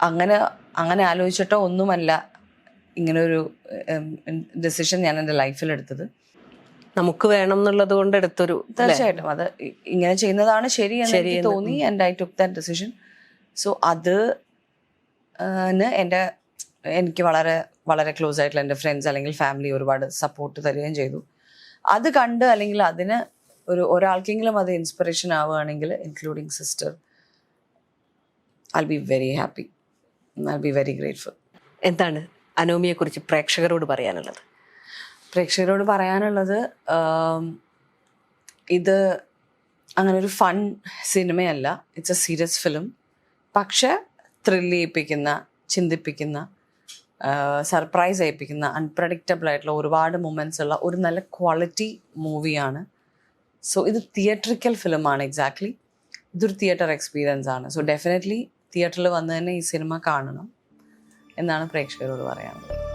അങ്ങനെ അങ്ങനെ ആലോചിച്ചിട്ടോ ഒന്നുമല്ല ഇങ്ങനെ ഒരു ഡെസിഷൻ ഞാൻ എന്റെ ലൈഫിൽ എടുത്തത്. നമുക്ക് വേണം എന്നുള്ളത് കൊണ്ട് എടുത്തൊരു തീർച്ചയായിട്ടും. അത് ഇങ്ങനെ ചെയ്യുന്നതാണ് ശരി എന്ന് എനിക്ക് തോന്നി and I took that decision so അത് എന്റെ എനിക്ക് വളരെ വളരെ ക്ലോസ് ആയിട്ടുള്ള എന്റെ ഫ്രണ്ട്സ് അല്ലെങ്കിൽ ഫാമിലി ഒരുപാട് സപ്പോർട്ട് തരികയും ചെയ്തു. അത് കണ്ട് അല്ലെങ്കിൽ അതിന് ഒരു ഒരാൾക്കെങ്കിലും അത് ഇൻസ്പിറേഷൻ ആവുകയാണെങ്കിൽ including sister I be very happy I be very grateful എന്താണ് അനോമിയെക്കുറിച്ച് പ്രേക്ഷകരോട് പറയാനുള്ളത്? പ്രേക്ഷകരോട് പറയാനുള്ളത് ഇത് അങ്ങനെ ഒരു ഫൺ സിനിമയല്ല. ഇറ്റ്സ് എ സീരിയസ് ഫിലിം പക്ഷെ ത്രില്ല് ചെയ്യിപ്പിക്കുന്ന ചിന്തിപ്പിക്കുന്ന സർപ്രൈസ് ചെയ്യിപ്പിക്കുന്ന അൺപ്രഡിക്റ്റബിൾ ആയിട്ടുള്ള ഒരുപാട് മൊമെന്റ്സ് ഉള്ള ഒരു നല്ല ക്വാളിറ്റി മൂവിയാണ് സോ ഇത് തിയേറ്ററിക്കൽ ഫിലിമാണ് എക്സാക്ട്ലി ഇതൊരു തിയേറ്റർ എക്സ്പീരിയൻസ് ആണ്. സോ ഡെഫിനറ്റ്ലി തിയേറ്ററിൽ വന്ന് തന്നെ ഈ സിനിമ കാണണം എന്നാണ് പ്രേക്ഷകരോട് പറയാനുള്ളത്.